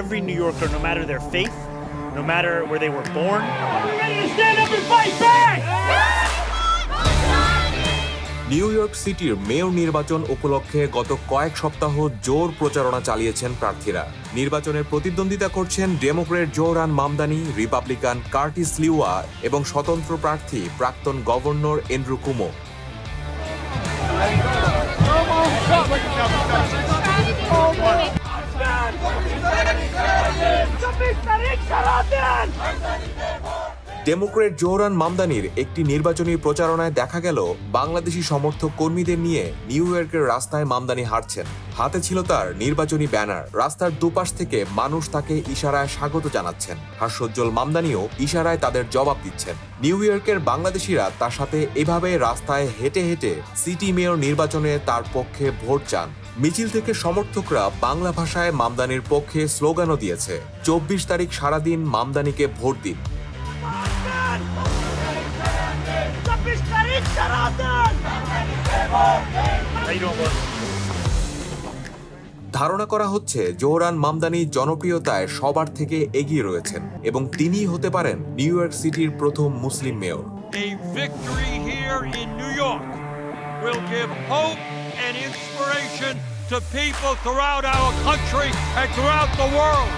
Every New Yorker, no matter their faith, no matter where they were born, are ready to stand up and fight New York সিটির mayor নির্বাচন উপলক্ষে গত কয়েক সপ্তাহ জোর প্রচারণা চালিয়েছেন প্রার্থীরা। নির্বাচনের প্রতিদ্বন্দ্বিতা করছেন Democrat Zohran Mamdani Republican Curtis Sliwa এবং স্বতন্ত্র প্রার্থী প্রাক্তন governor Andrew Cuomo. Democrat Zohran মামদানির একটি নির্বাচনী প্রচারণায় দেখা গেল, বাংলাদেশি সমর্থক কর্মীদের নিয়ে নিউ ইয়র্কের রাস্তায় মামদানি হাঁটছেন হাতে ছিল তার নির্বাচনী ব্যানার। রাস্তার দুপাশ থেকে মানুষ তাকে ইশারায় স্বাগত জানাচ্ছেন। হাস্যোজ্জ্বল মামদানিও ইশারায় তাদের জবাব দিচ্ছেন। নিউ ইয়র্কের বাংলাদেশিরা তার সাথে এভাবে রাস্তায় হেঁটে হেঁটে সিটি মেয়র নির্বাচনে তার পক্ষে ভোট চান। মিছিল থেকে সমর্থকরা বাংলা ভাষায় মামদানির পক্ষে স্লোগানও দিয়েছে চব্বিশ তারিখ সারাদিন মামদানিকে ভোট দিন? ধারণা করা হচ্ছে জোহরান মামদানি জনপ্রিয়তায় সবার থেকে এগিয়ে রয়েছেন এবং তিনিই হতে পারেন নিউ ইয়র্ক সিটির প্রথম মুসলিম mayor A victory here in New York will give hope and to people throughout our country and throughout the world.